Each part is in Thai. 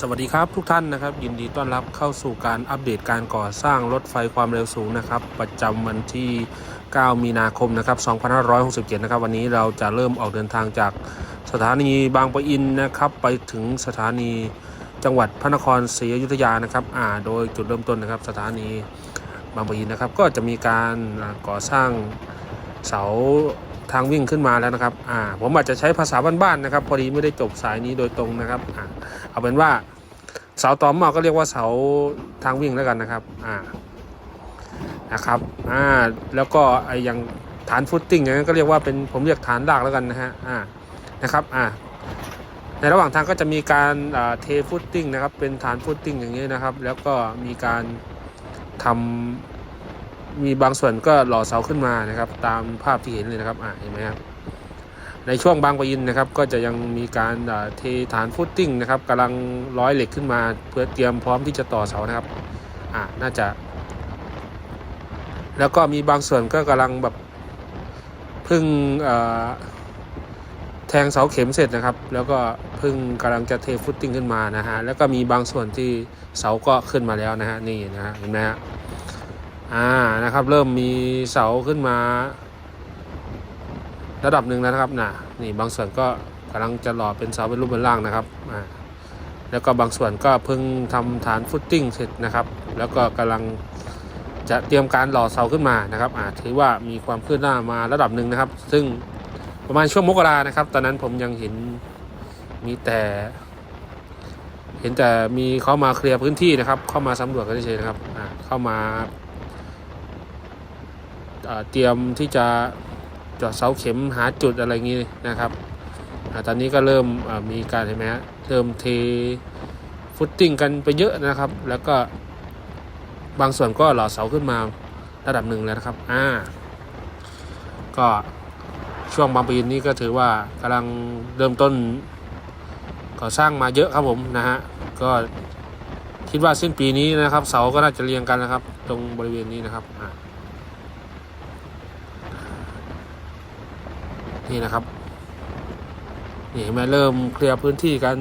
สวัสดีครับทุกท่านนะครับ ยินดีต้อนรับเข้าสู่การอัปเดตการก่อสร้างรถไฟความเร็วสูงนะครับ ประจำวันที่ 9 มีนาคมนะครับ 2567 นะครับ วันนี้เราจะเริ่มออกเดินทางจากสถานีบางปะอินนะครับ ไปถึงสถานีจังหวัดพระนครศรีอยุธยานะครับอ่าโดยจุดเริ่มต้นนะครับ สถานีบางปะอินนะครับ ก็จะมีการก่อสร้างเสา ทางวิ่งขึ้นมาแล้วนะครับอ่าผมอาจจะใช้ภาษาบ้านๆนะครับ พอดีไม่ได้จบสายนี้โดยตรงนะครับอ่าเอาเป็นว่าเสาตอหมอก็เรียกว่าเสาทางวิ่งแล้วกันนะครับอ่านะครับอ่าแล้วก็ไออย่างฐานฟุตติ้งอย่างนั้นก็เรียกว่าเป็นผมเรียกฐานรากแล้วกันนะฮะอ่านะครับอ่าในระหว่างทางก็จะมีการเทฟุตติ้งนะครับ เป็นฐานฟุตติ้งอย่างนี้นะครับ แล้วก็มีการทำ มีบางส่วนก็หล่อเสาขึ้นมานะครับ ตามภาพที่เห็นเลยนะครับอ่าเห็นไหมครับในช่วงบางปะอินนะครับ ก็จะยังมีการเทฐานฟุตติ้งนะครับกำลังร้อยเหล็กขึ้นมา เพื่อเตรียมพร้อมที่จะต่อเสานะครับอ่าน่าจะ แล้วก็มีบางส่วนก็กำลังแบบพึ่งแทงเสาเข็มเสร็จนะครับ แล้วก็พึ่งกำลังจะเทฟุตติ้งขึ้นมานะฮะแล้วก็มีบางส่วนที่เสาก็ขึ้นมาแล้วนะฮะนี่นะฮะเห็นไหมฮะ อ่านะครับ เริ่มมีเสาขึ้นมา ระดับหนึ่งแล้วนะครับนะนี่บางส่วนก็กำลังจะหล่อเป็นเสาเป็นรูปเป็นร่างนะครับอ่าแล้วก็บางส่วนก็เพิ่งทำฐานฟุตติ้งเสร็จนะครับ แล้วก็กำลังจะเตรียมการหล่อเสาขึ้นมานะครับอ่าถือว่ามีความคืบหน้ามาระดับหนึ่งนะครับ ซึ่งประมาณช่วงมกรานะครับ ตอนนั้นผมยังเห็นมีแต่ เห็นแต่มีเขามาเคลียร์พื้นที่นะครับ เข้ามาสำรวจกันเฉยๆนะครับอ่าเข้ามา เตรียมที่จะจาะเสาเข็มหาจุดอะไรอย่างนี้นะครับอตอนนี้ก็เริ่มมีการเห็นไหมฮะเริ่มเทฟุตติ้งกันไปเยอะนะครับ แล้วก็บางส่วนก็หล่อเสาขึ้นมาระดับหนึ่งแล้วนะครับ อ่า ก็ช่วงบางปีนี้ก็ถือว่ากำลังเริ่มต้นก่อสร้างมาเยอะครับผมนะฮะ ก็คิดว่าสิ้นปีนี้นะครับ เสาก็น่าจะเรียงกันนะครับ ตรงบริเวณนี้นะครับอ่า นี่นะครับนี่เห็นไหมเริ่มเคลียร์พื้นที่กัน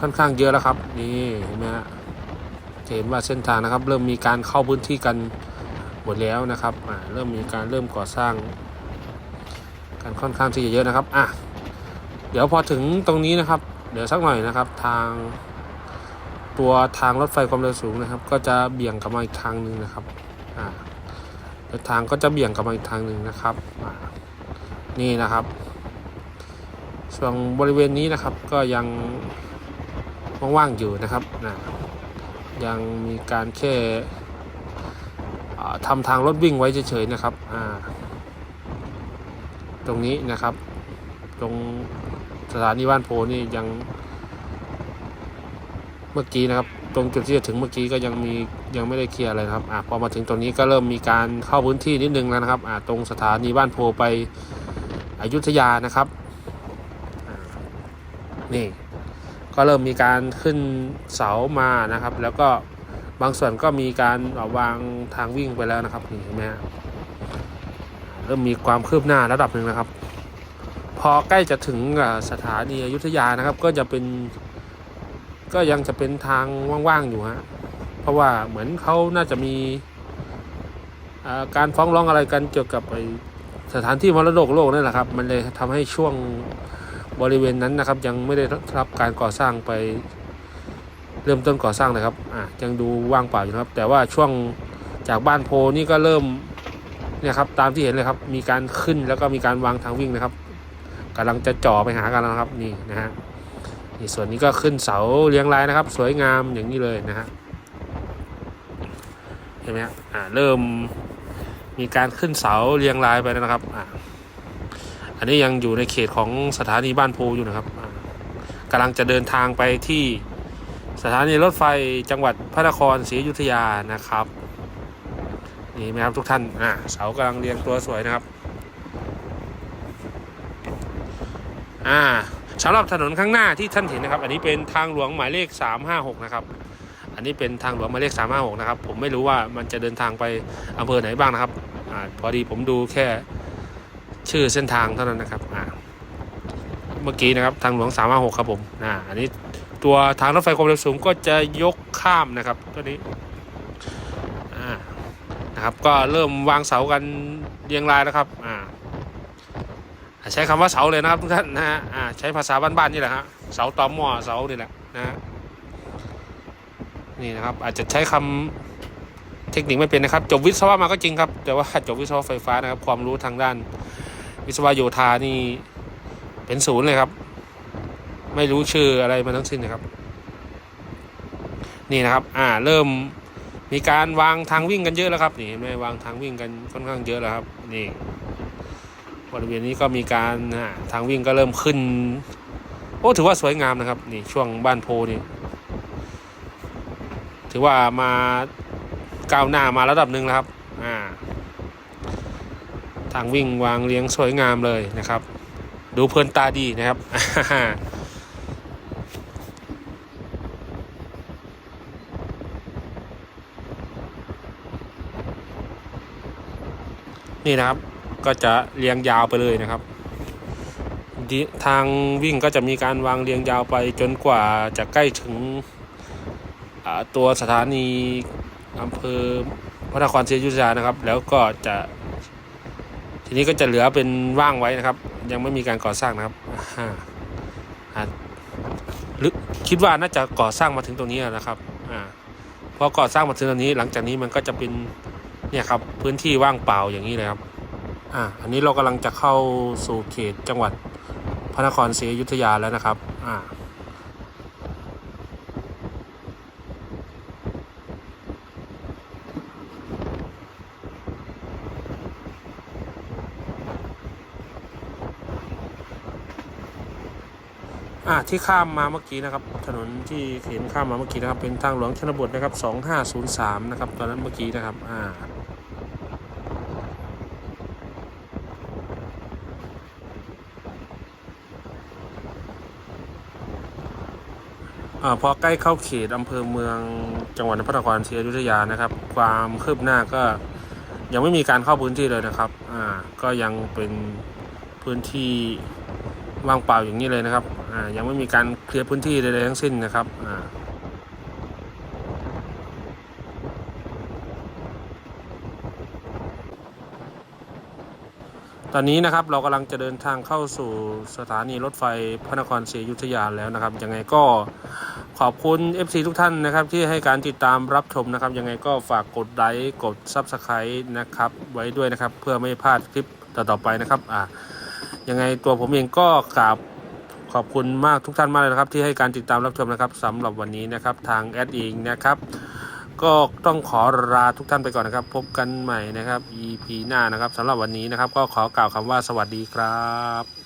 ค่อนข้างเยอะแล้วครับ นี่เห็นไหมฮะจะเห็นว่าเส้นทางนะครับ เริ่มมีการเข้าพื้นที่กันหมดแล้วนะครับอ่าเริ่มมีการเริ่มก่อสร้างกันค่อนข้างที่จะเยอะนะครับอะเดี๋ยวพอถึงตรงนี้นะครับ เดี๋ยวสักหน่อยนะครับ ทาง ตัวทางรถไฟความเร็วสูงนะครับ ก็จะเบี่ยงกลับมาอีกทางหนึ่งนะครับอ่า แล้วทางก็จะเบี่ยงกลับมาอีกทางหนึ่งนะครับ นี่นะครับ ส่วนบริเวณนี้นะครับก็ยังว่างๆอยู่นะครับนะยังมีการแค่อ่าทำทางรถวิ่งไว้เฉยๆนะครับ ตรงนี้นะครับ ตรงสถานีบ้านโพนี่ยัง เมื่อกี้นะครับ ตรงจุดที่จะถึงเมื่อกี้ก็ยังมี ยังไม่ได้เคลียร์อะไรครับอ่าพอมาถึงตรงนี้ก็เริ่มมีการเข้าพื้นที่นิดนึงแล้วนะครับอ่าตรงสถานีบ้านโพไปอยุธยานะครับนี่ก็เริ่มมีการขึ้นเสามานะครับ แล้วก็บางส่วนก็มีการเอวางทางวิ่งไปแล้วนะครับนี่เห็นไหมเริ่มมีความคืบหน้าระดับหนึ่งนะครับ พอใกล้จะถึงสถานีอยุธยานะครับ ก็จะเป็น ก็ยังจะเป็นทางว่างๆอยู่ฮะ เพราะว่าเหมือนเขาน่าจะมีการฟ้องร้องอะไรกันเกี่ยวกับไสถานที่มรดกโลกนั่นแหละครับ มันเลยทำให้ช่วงบริเวณนั้นนะครับ ยังไม่ได้รับการก่อสร้างไปเริ่มต้นก่อสร้างนะครับอะยังดูว่างเปล่าอยู่ครับ แต่ว่าช่วงจากบ้านโพนี่ก็เริ่มเนี่ยครับตามที่เห็นเลยครับ มีการขึ้นแล้วก็มีการวางทางวิ่งนะครับกำลังจะจ่อไปหากันแล้วครับนี่นะฮะนี่ส่วนนี้ก็ขึ้นเสาเรียงรายนะครับ สวยงามอย่างนี้เลยนะฮะ เห็นไหมฮะอ่าเริ่มมีการขึ้นเสาเรียงรายไปแล้วนะครับอ่าอันนี้ยังอยู่ในเขตของสถานีบ้านโพอยู่นะครับอ่ากำลังจะเดินทางไปที่สถานีรถไฟจังหวัดพระนครศรีอยุธยานะครับนี่ไหมครับทุกท่านอ่าเสากำลังเรียงตัวสวยนะครับอ่าสำหรับถนนข้างหน้าที่ท่านเห็นนะครับ อันนี้เป็นทางหลวงหมายเลข 356 นะครับ อันนี้เป็นทางหลวงหมายเลข356นะครับ ผมไม่รู้ว่ามันจะเดินทางไปอำเภอไหนบ้างนะครับอพอดีผมดูแค่ชื่อเส้นทางเท่านั้นนะครับเมื่อกี้นะครับทางหลวง356ครับผมอันนี้ตัวทางรถไฟความเร็วสูงก็จะยกข้ามนะครับตัวนี้นะครับก็เริ่มวางเสากันเรียงรายแล้วครับอ่าใช้คำว่าเสาเลยนะครับทุกท่านนะฮะใช้ภาษาบ้านๆนี่แหละฮะเสาตอหม้อเสานี่แหละนะฮะ นี่นะครับ อาจจะใช้คำเทคนิคไม่เป็นนะครับ จบวิศวะมาก็จริงครับ แต่ว่าจบวิศวะไฟฟ้านะครับ ความรู้ทางด้าน วิศวะโยธานี่เป็นศูนย์เลยครับ ไม่รู้ชื่ออะไรมาทั้งสิ้นนะครับ นี่นะครับ อ่าเริ่มมีการวางทางวิ่งกันเยอะแล้วครับนี่เห็นไหม่วางทางวิ่งกันค่อนข้างเยอะแล้วครับ นี่บริเวณนี้ก็มีการทางวิ่งก็เริ่มขึ้น โอ้ถือว่าสวยงามนะครับ นี่ช่วงบ้านโพนี่ ถือว่ามาก้าวหน้ามาระดับหนึ่งแล้วครับอ่าทางวิ่งวางเรียงสวยงามเลยนะครับ ดูเพลินตาดีนะครับนี่นะครับก็จะเรียงยาวไปเลยนะครับ ทางวิ่งก็จะมีการวางเรียงยาวไปจนกว่าจะใกล้ถึง ตัวสถานีอำเภอพระนครศรีอยุธยานะครับ แล้วก็จะ ทีนี้ก็จะเหลือเป็นว่างไว้นะครับ ยังไม่มีการก่อสร้างนะครับหรือคิดว่าน่าจะก่อสร้างมาถึงตรงนี้แล้วนะครับอ่าพอก่อสร้างมาถึงตรงนี้ หลังจากนี้มันก็จะเป็นเนี่ยครับพื้นที่ว่างเปล่าอย่างนี้เลยครับอ่าอันนี้เรากำลังจะเข้าสู่เขตจังหวัดพระนครศรีอยุธยาแล้วนะครับอ่า อ่าที่ข้ามมาเมื่อกี้นะครับ ถนนที่เห็นข้ามมาเมื่อกี้นะครับ เป็นทางหลวงชนบทนะครับ2503นะครับ ตอนนั้นเมื่อกี้นะครับ อ่าอ่าพอใกล้เข้าเขตอำเภอเมืองจังหวัดพระนครศรีอยุธยานะครับ ความคืบหน้าก็ยังไม่มีการเข้าพื้นที่เลยนะครับ อ่า ก็ยังเป็นพื้นที่ ว่างเปล่าอย่างนี้เลยนะครับอ่ายังไม่มีการเคลียร์พื้นที่ใดๆทั้งสิ้นนะครับอ่าตอนนี้นะครับเรากำลังจะเดินทางเข้าสู่สถานีรถไฟพระนครศรีอยุธยาแล้วนะครับยังไงก็ขอบคุณ FC ทุกท่านนะครับที่ให้การติดตามรับชมนะครับยังไงก็ฝากกดไลค์กด Subscribe นะครับไว้ด้วยนะครับเพื่อไม่พลาดคลิปต่อๆไปนะครับอ่า ยังไงตัวผมเองก็กราบขอบคุณมากทุกท่านมากเลยนะครับ ที่ให้การติดตามรับชมนะครับสำหรับวันนี้นะครับทางแอดเองนะครับ ก็ต้องขอลาทุกท่านไปก่อนนะครับ พบกันใหม่นะครับ EP หน้านะครับสำหรับวันนี้นะครับ ก็ขอกล่าวคำว่าสวัสดีครับ